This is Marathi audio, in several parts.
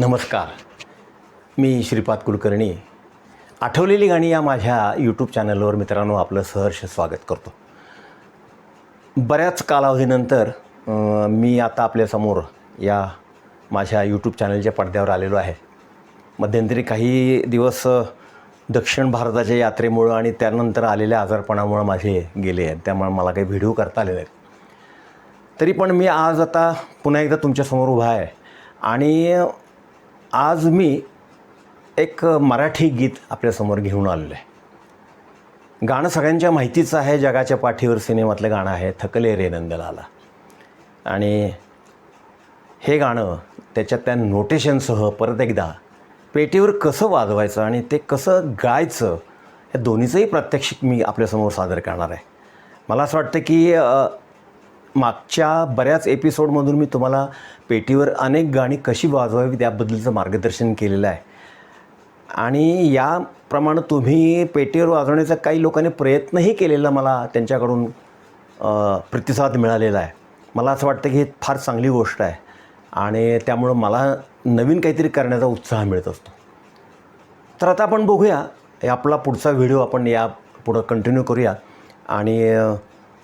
नमस्कार. मी श्रीपाद कुलकर्णी. आठवलेली गाणी या माझ्या यूट्यूब चॅनलवर मित्रांनो आपलं सहर्ष स्वागत करतो. बऱ्याच कालावधीनंतर मी आता आपल्यासमोर या माझ्या यूट्यूब चॅनलच्या पडद्यावर आलेलो आहे. मध्यंतरी काही दिवस दक्षिण भारताच्या यात्रेमुळं आणि त्यानंतर आलेल्या आजारपणामुळं माझे गेले आहेत. त्यामुळे मला काही व्हिडिओ करता आलेले आहेत. तरी पण मी आज आता पुन्हा एकदा तुमच्यासमोर उभा आहे. आणि आज मी एक मराठी गीत आपल्यासमोर घेऊन आलेलं आहे. गाणं सगळ्यांच्या माहितीचं आहे जगाच्या पाठीवर सिनेमातलं गाणं आहे थकले रे नंदलाला. आणि हे गाणं त्याच्यात त्या नोटेशनसह परत एकदा पेटीवर कसं वाजवायचं आणि ते कसं गायचं या दोन्हीचंही प्रात्यक्षिक मी आपल्यासमोर सादर करणार आहे. मला असं वाटतं की मागच्या बऱ्याच एपिसोडमधून मी तुम्हाला पेटीवर अनेक गाणी कशी वाजवावी त्याबद्दलचं मार्गदर्शन केलेलं आहे. आणि याप्रमाणे तुम्ही पेटीवर वाजवण्याचा काही लोकांनी प्रयत्नही केलेला मला त्यांच्याकडून प्रतिसाद मिळालेला आहे. मला असं वाटतं की हे फार चांगली गोष्ट आहे आणि त्यामुळं मला नवीन काहीतरी करण्याचा उत्साह मिळत असतो. तर आता आपण बघूया हे आपला पुढचा व्हिडिओ आपण या पुढं कंटिन्यू करूया आणि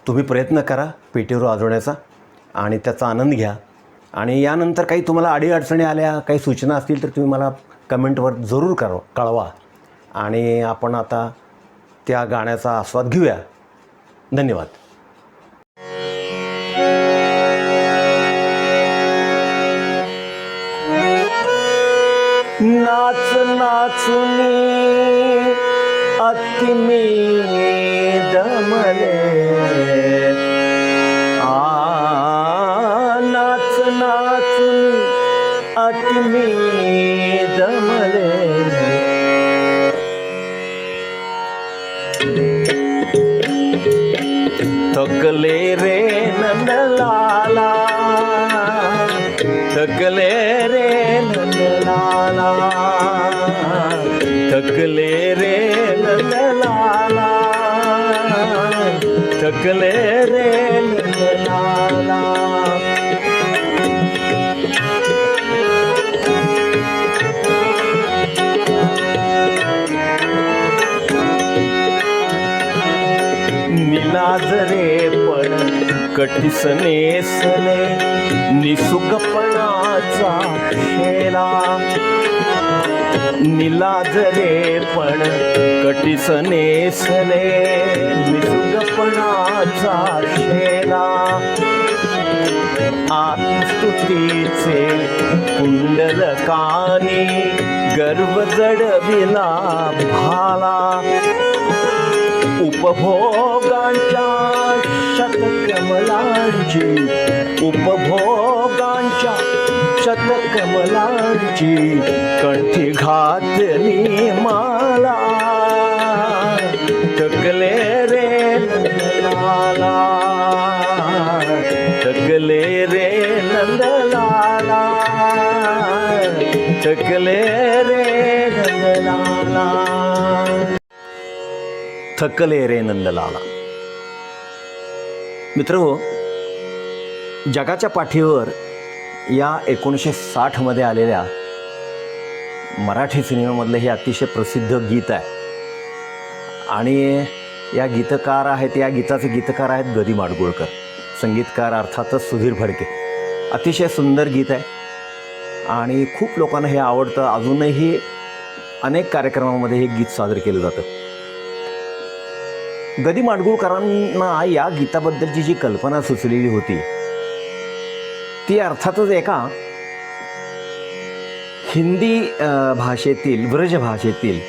तुम्ही प्रयत्न करा पेटीवर वाजवण्याचा आणि त्याचा आनंद घ्या. आणि यानंतर काही तुम्हाला अडीअडचणी आल्या काही सूचना असतील तर तुम्ही मला कमेंटवर जरूर करा कळवा. आणि आपण आता त्या गाण्याचा आस्वाद घेऊया. धन्यवाद. नाच नाचुनी अति मी दमले आ नाच नाचुनी अति मी नंदलाला थकले रे नंदलाला निलाज रे पण कटीस सले निसुकपणाचा शेला. निलाजरे पण कटिसने नेसले निसुकपणाचा शेला. आत्मस्तुतीचे कुंडलकानी गर्व जडविला भाला. उपभोगांच्या शतकमलांची उपभोगांच्या शतकमलांची कंठी घातली माला. थकले रे नंदलाला. थकले रे नंदलाला. थकले रे नंदलाला. थकले रे नंदलाला. मित्र हो जगाच्या पाठीवर या एकोणीसशे साठमध्ये आलेल्या मराठी सिनेमामधलं हे अतिशय प्रसिद्ध गीत आहे. आणि या गीतकार आहेत या गीताचे गीतकार आहेत गदी माडगुळकर. संगीतकार अर्थातच सुधीर फडके अतिशय सुंदर गीत आहे. आणि खूप लोकांना हे आवडतं. अजूनही अनेक कार्यक्रमामध्ये हे गीत सादर केलं जातं. गदी माडगुळकरांना या गीताबद्दलची जी कल्पना सुचलेली होती ती अर्थातच एका हिंदी भाषेतील ब्रज भाषेतील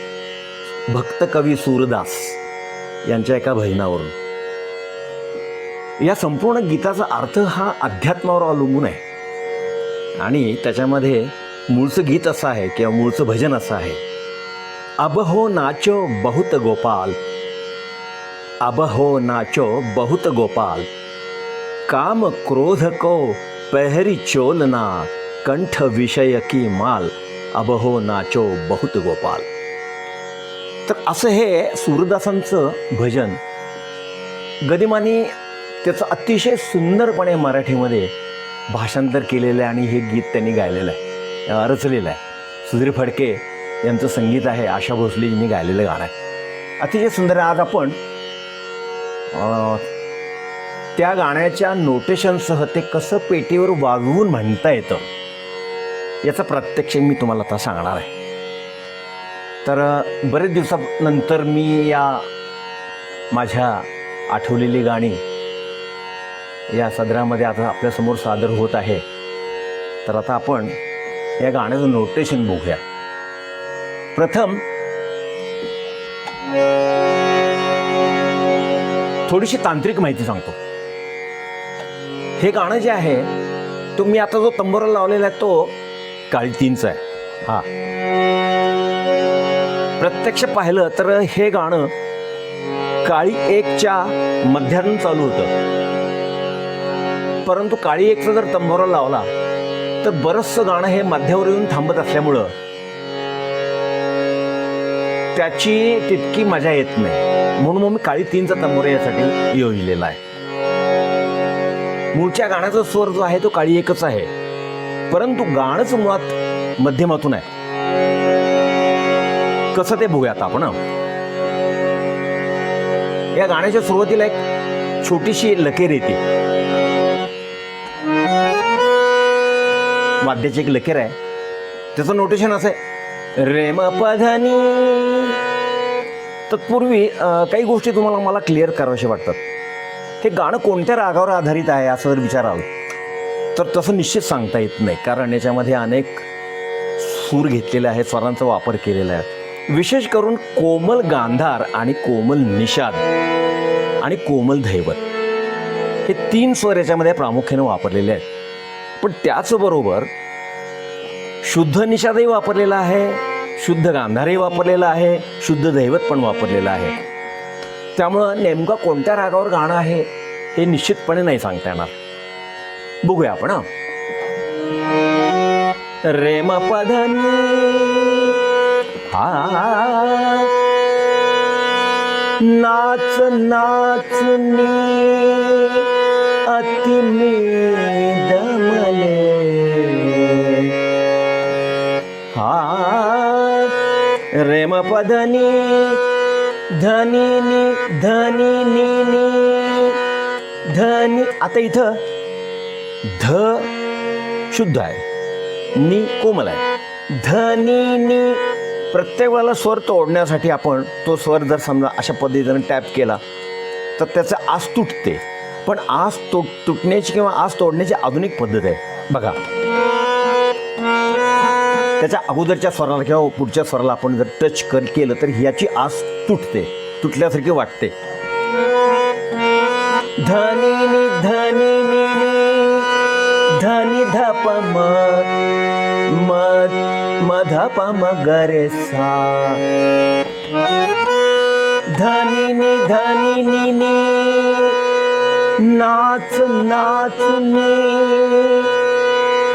भक्त कवी सूरदास यांच्या एका भजनावरून या संपूर्ण गीताचा अर्थ हा अध्यात्मावर अवलंबून आहे. आणि त्याच्यामध्ये मूळचं गीत असं आहे किंवा मूळचं भजन असं आहे. अब हो नाचो बहुत गोपाल. अब हो नाचो बहुत गोपाल. काम क्रोध को पहरी चोलना कंठ विषय की माल अबहो नाचो बहुत गोपाल. तर असं हे सूरदासांचं भजन. गदिमानी त्याचं अतिशय सुंदरपणे मराठीमध्ये भाषांतर केलेलं आहे आणि हे गीत त्यांनी गायलेलं आहे. रचलेलं आहे. सुधीर फडके यांचं संगीत आहे आशा भोसलेजींनी गायलेलं गाणं आहे. अतिशय सुंदर आज आपण त्या गाण्याच्या नोटेशनसह ते कसं पेटीवर वाजवून म्हणता येतं याचं प्रत्यक्ष मी तुम्हाला आता सांगणार आहे. तर बरेच दिवसानंतर मी या माझ्या आठवलेली गाणी या सदरामध्ये आता आपल्यासमोर सादर होत आहे. तर आता आपण या गाण्याचं नोटेशन बघूया. प्रथम थोडीशी तांत्रिक माहिती सांगतो. हे गाणं जे आहे तो मी आता जो तंबोरा लावलेला आहे तो काळी तीनचा आहे. हा. प्रत्यक्ष पाहिलं तर हे गाणं काळी एकच्या मध्यातून चालू होतं. परंतु काळी एकचा जर तंबोरा लावला तर बरंचसं गाणं हे मध्यावर येऊन थांबत असल्यामुळं त्याची तितकी मजा येत नाही. म्हणून मग मी काळी तीनचा तंबोरा यासाठी योजलेला आहे. मूळच्या गाण्याचा स्वर जो आहे तो काळी एकच आहे. परंतु गाणंच मुळात मध्यमातून आहे. कसं ते बघूया आता आपण या गाण्याच्या सुरुवातीला एक छोटीशी लकेर येते. वाद्याची एक लकेर आहे. त्याचं नोटेशन असं आहे रेम पधनी. तत्पूर्वी काही गोष्टी तुम्हाला मला क्लिअर कराव्याशा वाटतात. हे गाणं कोणत्या रागावर आधारित आहे असं जर विचाराल तर तसं निश्चित सांगता येत नाही कारण याच्यामध्ये अनेक सूर घेतलेले आहेत स्वरांचा वापर केलेला आहे. विशेष करून कोमल गांधार आणि कोमल निषाद आणि कोमल धैवत हे तीन स्वर याच्यामध्ये प्रामुख्याने वापरलेले आहेत. पण त्याचबरोबर शुद्ध निषादही वापरलेला आहे शुद्ध गांधारही वापरलेला आहे शुद्ध दैवत पण वापरलेलं आहे. त्यामुळं नेमकं कोणत्या रागावर गाणं आहे हे निश्चितपणे नाही सांगता येणार. बघूया आपण रेम पधन हा. नाच नाचनी अति दमले हा. रेम पधनी धनी नि धनी नि नि. धनी आता इथं. ध शुद्ध आहे. नि कोमल आहे. धनी नि. प्रत्येक वेळेला स्वर तोडण्यासाठी आपण तो स्वर जर समजा अशा पद्धतीनं टॅप केला तर त्याचं आस तुटते. पण आस तुट तुटण्याची किंवा आस तोडण्याची आधुनिक पद्धत आहे. बघा त्याच्या अगोदरच्या स्वराला किंवा पुढच्या स्वराला आपण जर टच कर केलं तर ह्याची आस तुटते तुटल्यासारखी वाटते. धनी धनी धनी धप म म म म गरे सा. धनी धनी नाच नाच मी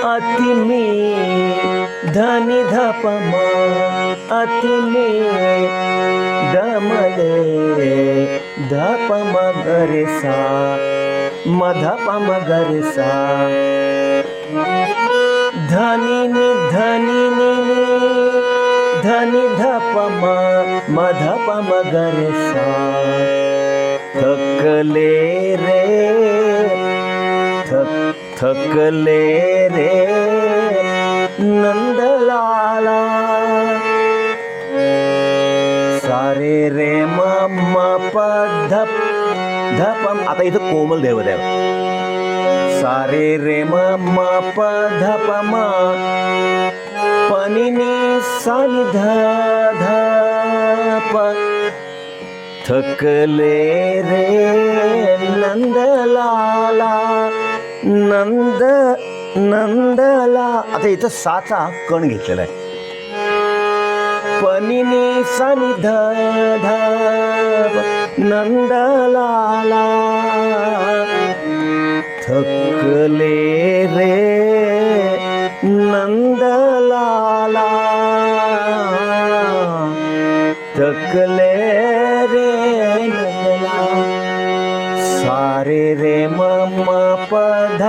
अति मे धनी धप अति मे दमले धप म गरे सा म धप म गरे सा धनी नि धनी नि नि धनी धप म म थकले रे थकले रे नंदलाला. सारे रे म धप. धपम आता इथं कोमल देव आहे सारे रे म म प धप पनिनी ध धप थकले रे नंदलाला. नंद नंदला. आता इथं साचा कण घेतलेला आहे. पनिने सनि ध ध नंदलाला. थकले रे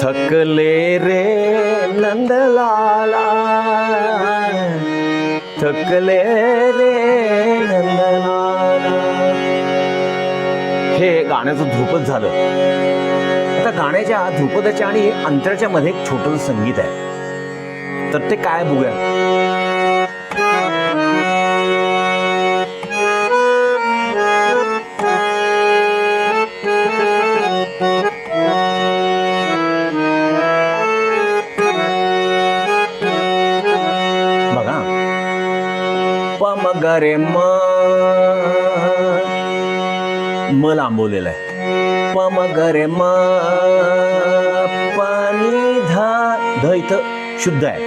थकले रे नंदलाला थकले रे नंदलाला हे गाण्याचं ध्रुपद झालं. आता गाण्याच्या ध्रुपदाच्या आणि अंतराच्या मध्ये एक छोटंसं संगीत आहे. तर ते काय बघूया. पम गरे म लांबवलेलं लांबवलेला आहे. पम गरे म पाणी धा ध इथं शुद्ध आहे.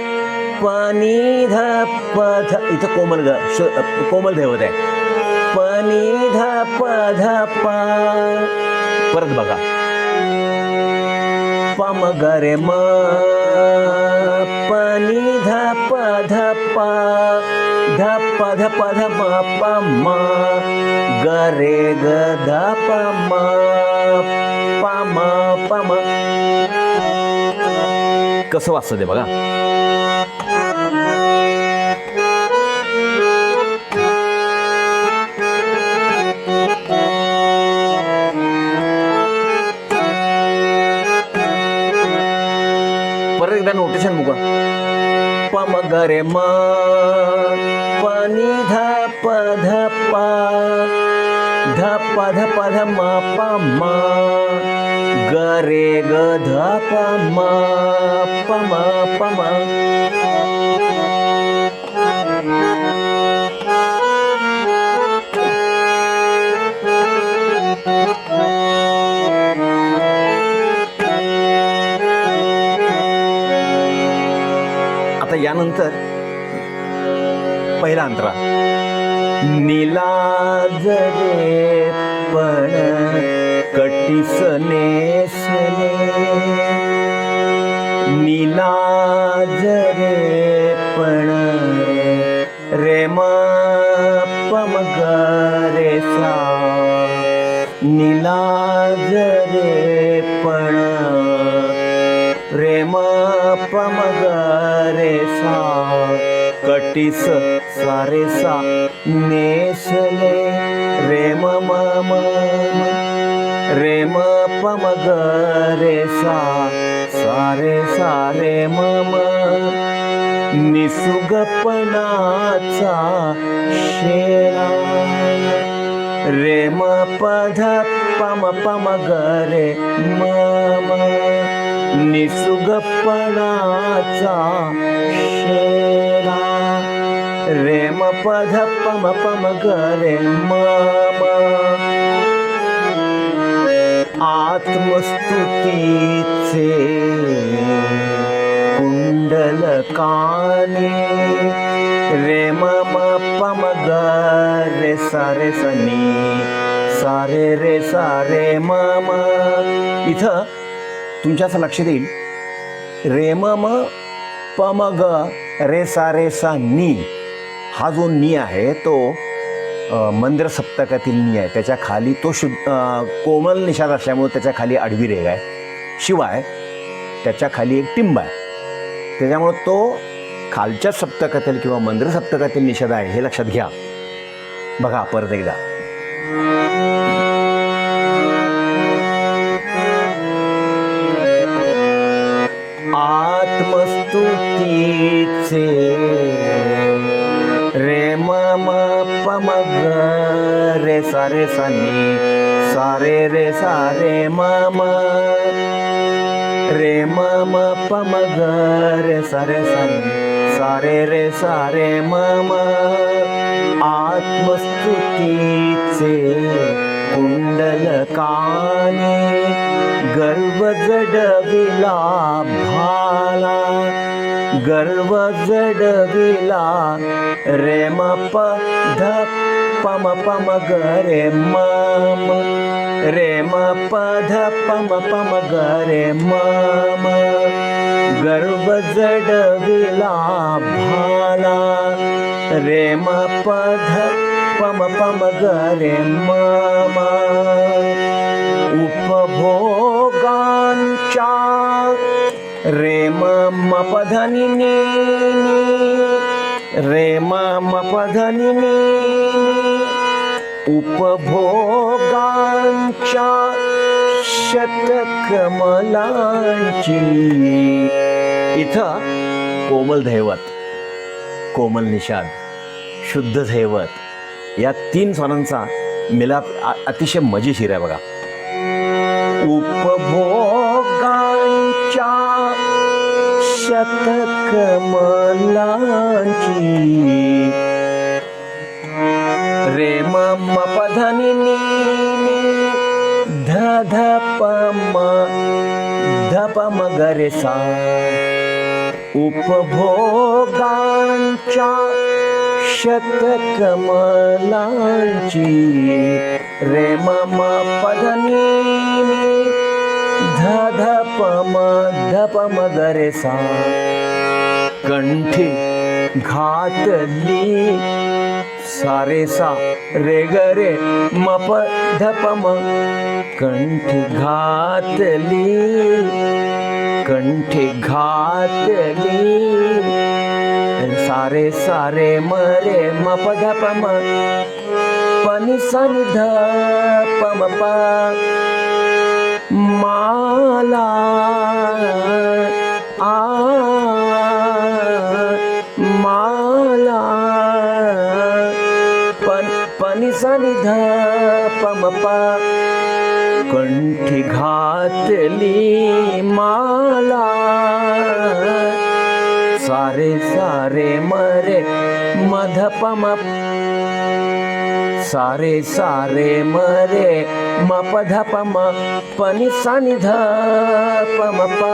पाणी ध प ध इथं कोमल ग शु- कोमल धैवत आहे. पाणी ध प ध प. परत बघा. पम गरे म पाणी ध प ध पा. ध प ध प ध म प म गरे ग कसं वाचतं ते बघा. परत एकदा नोटेशन बघा. पम गरे मा ध प ध प म प म गरे ग ध प म प म प म. आता यानंतर पहिला अंतरा निलाज रे पण कटीस नेसले निलाज रे पण रे म सा निलाज रे पण प्रेम पम रे सा कटीस सारे सा नेसले रेम म म म रे म पम ग रे सा सारे सारे म म निसुगपणाचा शेला रे म पध पम पम ग रे म प ध प म प म ग रे म म आत्मस्तुतीचे कुंडल काने रे म म पम ग रे सारे सनी सारे रे सारे म म इथं तुमच्या असं लक्ष देईल रे म म पम ग रे सा रे सा नी हा जो नी आहे तो मंदिर सप्तकातील नी आहे. त्याच्याखाली तो शुद्ध कोमल निषाद असल्यामुळे त्याच्याखाली आडवी रेग आहे. शिवाय त्याच्याखाली एक टिंब आहे. त्याच्यामुळं तो खालच्या सप्तकातील किंवा मंदिर सप्तकातील निषेध आहे हे लक्षात घ्या. बघा परत एकदा. आत्मस्तुतीचे सारे सा रे रे सारे सा रे मम पम म ग रे सारे सनी सा रे रे सा रे आत्मस्तुतीचे कुंडल काने गर्व जडविला भाला गर्व जडविला रे म प ध पम पम ग रे मम रे म प ध पम पम ग रे मम गर्व जडविला भाला रे म प ध पम पम ग रे मम उपभोगांच्या रे म म उपभोगांच्या शतकमलांची इथं कोमल दैवत कोमल निषाद शुद्ध दैवत या तीन स्वरांचा मिलाप अतिशय मजेशीर आहे बघा. उपभोगांच्या शतकमलांची रे म म प ध नि नि नि ध ध प म ध प म ग रे सा. उपभोगांच्या शतकमलांची रे म म ध ध ध प म ध प म ग रे सा कंठी घातली सारे सा रे ग रे म प ध प म कंठी घातली कंठी घातली सारे सारे म रे माला आ माला पण पनि सनिध नि कंठी घातली माला सारे सारे मरे मधपम सारे सारे मरे म पधपम पनि सनि ध पम प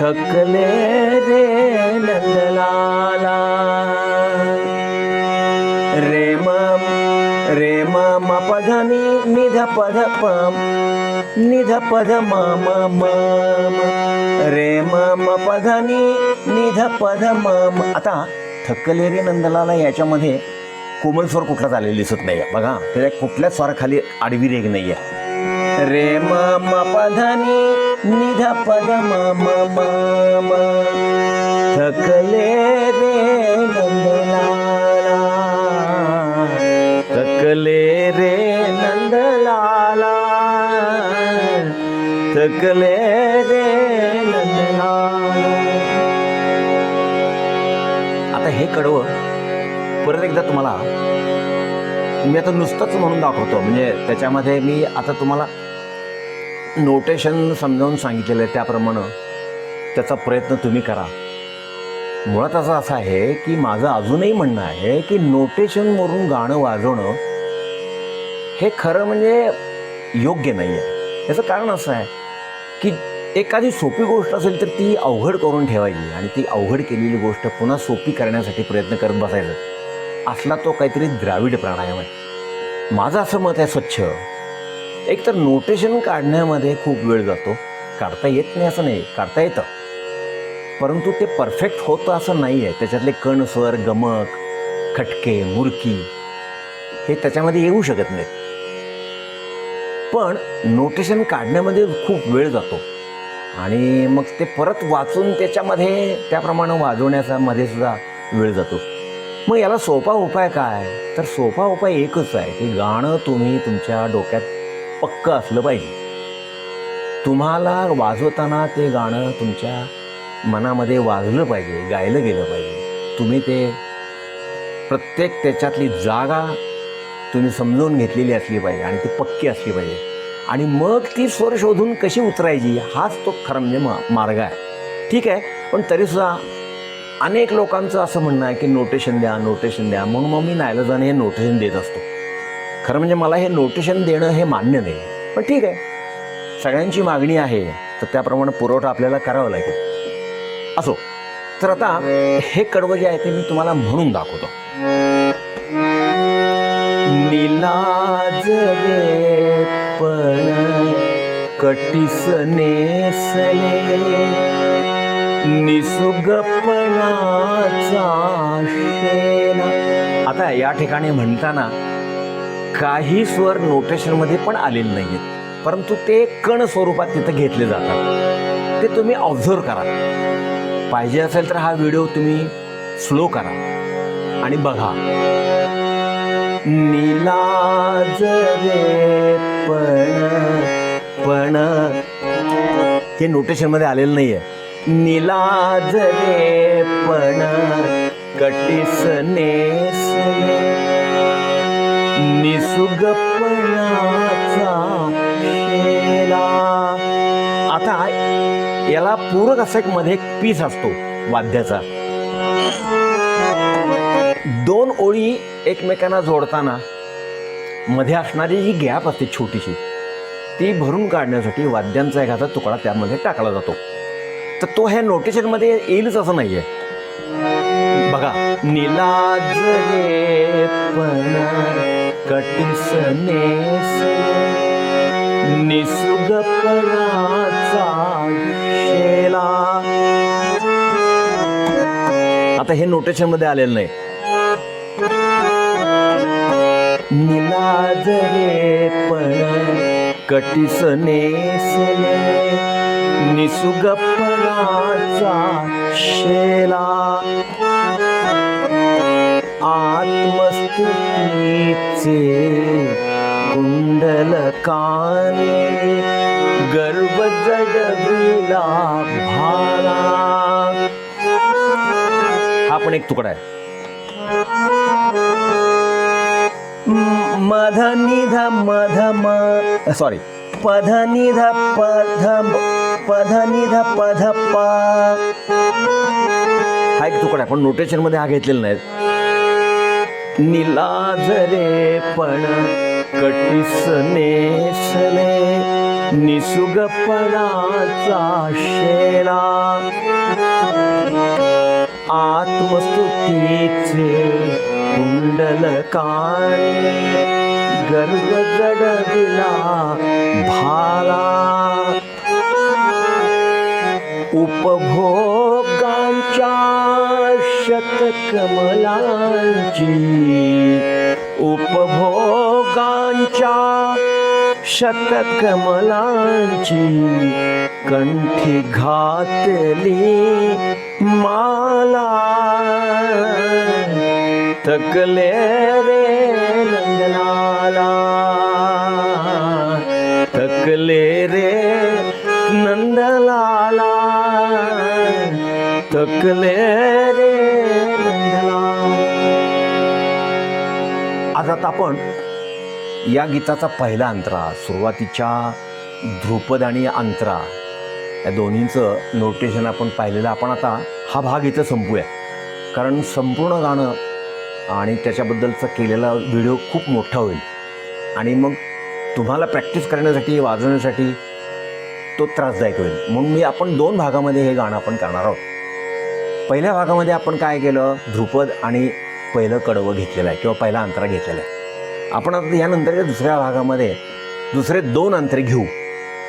थकले रे नंदलाला. रे म रे म म पध नि ध पध पम ध प म म म म. रे म म पध नि निध पध म म. आता थकले रे नंदलाला याच्यामध्ये कोमल स्वर कुठलाच आलेला दिसत नाही बघा त्याच्या कुठल्याच स्वराखाली आडवी रेग नाही आहे रे म म पध नि निध पध म म म म. थकले रे नंदलाला. थकले रे नंदलाला. थकले रे नंदलाला. आता हे कडवं परत एकदा तुम्हाला मी आता नुसतंच म्हणून दाखवतो. म्हणजे त्याच्यामध्ये मी आता तुम्हाला नोटेशन समजावून सांगितलेलं आहे त्याप्रमाणे. त्याचा प्रयत्न तुम्ही करा. मुळात असं असं आहे की माझं अजूनही म्हणणं आहे की नोटेशनवरून गाणं वाजवणं हे खरं म्हणजे योग्य नाही आहे याचं कारण असं आहे की एखादी सोपी गोष्ट असेल तर ती अवघड करून ठेवायची आणि ती अवघड केलेली गोष्ट पुन्हा सोपी करण्यासाठी प्रयत्न करत बसायचं. असला तो काहीतरी द्राविड प्राणायाम आहे. माझं असं मत आहे स्वच्छ. एक तर नोटेशन काढण्यामध्ये खूप वेळ जातो. काढता येत नाही असं नाही काढता येतं. परंतु ते परफेक्ट होतं असं नाही आहे त्याच्यातले कणसर गमक खटके मुरकी हे त्याच्यामध्ये येऊ शकत नाहीत. पण नोटेशन काढण्यामध्ये खूप वेळ जातो. आणि मग ते परत वाचून त्याच्यामध्ये त्याप्रमाणे वाजवण्याचा मध्ये सुद्धा वेळ जातो. मग याला सोपा उपाय काय? तर सोपा उपाय एकच आहे. की गाणं तुम्ही तुमच्या डोक्यात पक्क असलं पाहिजे. तुम्हाला वाजवताना ते गाणं तुमच्या मनामध्ये वाजलं पाहिजे गायलं गेलं पाहिजे. तुम्ही ते प्रत्येक त्याच्यातली जागा तुम्ही समजून घेतलेली असली पाहिजे आणि ती पक्की असली पाहिजे. आणि मग ती स्वर शोधून कशी उतरायची हाच तो खरं म्हणजे मा मार्ग आहे. ठीक आहे? पण तरीसुद्धा अनेक लोकांचं असं म्हणणं आहे की नोटेशन द्या नोटेशन द्या. म्हणून मग मी नायलजाने हे नोटेशन देत असतो. खरं म्हणजे मला हे नोटेशन देणं हे मान्य नाही. पण ठीक आहे. सगळ्यांची मागणी आहे. तर त्याप्रमाणे पुरवठा आपल्याला करावा लागेल. असो. तर आता हे कडवं जे आहे ते मी तुम्हाला म्हणून दाखवतो. निलाजले पण कटीस निसुगपणाचा आता या ठिकाणी म्हणताना काही स्वर नोटेशनमध्ये पण आलेले नाही आहेत परंतु ते कण स्वरूपात तिथं घेतले जातात. ते तुम्ही ऑब्झर्व करा. पाहिजे असेल तर हा व्हिडिओ तुम्ही स्लो करा आणि बघा. निलाजरे पण पण. हे नोटेशनमध्ये आलेलं नाही आहे निलाजरे पण कटीस नेसले निसुगपणाचा शेला. आता याला पूरक असा एक मध्ये एक पीस असतो वाद्याचा. दोन ओळी एकमेकांना जोडताना मध्ये असणारी जी गॅप असते छोटीशी ती भरून काढण्यासाठी वाद्यांचा एखादा तुकडा त्यामध्ये टाकला जातो. तर तो ह्या नोटेशनमध्ये येईलच असं नाही आहे बघा निलाजले पण कटिसनेस नेसले निसुगपणाचा शेला आता हे नोटेशनमध्ये आलेलं नाही. निलाजरे पण कटीस निसुगपणाचा शेला. आत्मस्तुतीचे कुंडल काने गर्भ जडविला भाला. हा पण एक तुकडा आहे. मध निध मध म सॉरी पध निध पध पध निध पध प. हा एक तुकडा आहे पण नोटेशनमध्ये हा घेतलेला नाही. निलाजरे पण कटीस नेसले निसुगपणाचा शेरा आत्मस्तुतीचे कुंडल काळे गर्व जडविला भाला. उपभोगांच्या शतकमलांची उपभोगांच्या शतकमलांची कंठी घातली माला. थकले रे नंदलाला. थकले रे आज आता आपण या गीताचा पहिला अंतरा सुरुवातीच्या ध्रुपद आणि अंतरा या दोन्हींचं नोटेशन आपण पाहिलेलं. आपण आता हा भाग इथं संपूया. कारण संपूर्ण गाणं आणि त्याच्याबद्दलचा केलेला व्हिडिओ खूप मोठा होईल. आणि मग तुम्हाला प्रॅक्टिस करण्यासाठी वाजवण्यासाठी तो त्रासदायक होईल. म्हणून मी आपण दोन भागामध्ये हे गाणं आपण करणार आहोत. पहिल्या भागामध्ये आपण काय केलं? ध्रुपद आणि पहिलं कडवं घेतलेलं आहे किंवा पहिला अंतरा घेतलेला आहे. आपण आता यानंतरच्या दुसऱ्या भागामध्ये दुसरे दोन अंतरे घेऊ.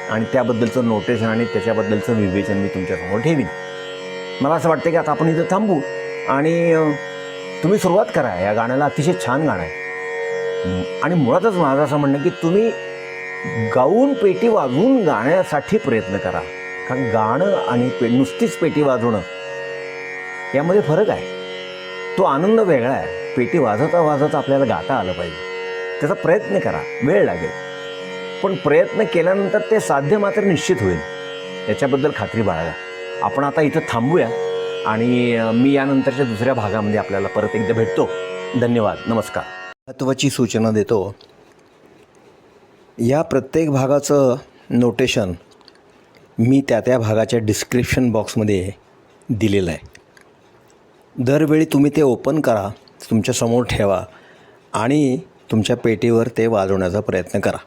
आणि त्याबद्दलचं नोटेशन आणि त्याच्याबद्दलचं विवेचन मी तुमच्यासमोर ठेवीन. मला असं वाटतं की आता आपण इथं थांबू. आणि तुम्ही सुरुवात करा. या गाण्याला अतिशय छान गाणं आहे. आणि मुळातच माझं असं म्हणणं की तुम्ही गाऊन पेटी वाजवून गाण्यासाठी प्रयत्न करा. कारण गाणं आणि पे नुसतीच पेटी वाजवणं यामध्ये फरक आहे. तो आनंद वेगळा आहे. पेटी वाजवता वाजवता आपल्याला गाता आलं पाहिजे. त्याचा प्रयत्न करा. वेळ लागेल. पण प्रयत्न केल्यानंतर ते साध्य मात्र निश्चित होईल. याच्याबद्दल खात्री बाळगा. आपण आता इथं थांबूया आणि मी यानंतरच्या दुसऱ्या भागामध्ये आपल्याला परत एकदा भेटतो. धन्यवाद. नमस्कार. महत्त्वाची सूचना देतो. या प्रत्येक भागाचं नोटेशन मी त्या त्या भागाच्या डिस्क्रिप्शन बॉक्समध्ये दिलेलं आहे. दरवेळी तुम्ही ते ओपन करा तुमच्यासमोर ठेवा आणि तुमच्या पेटीवर ते वाजवण्याचा प्रयत्न करा.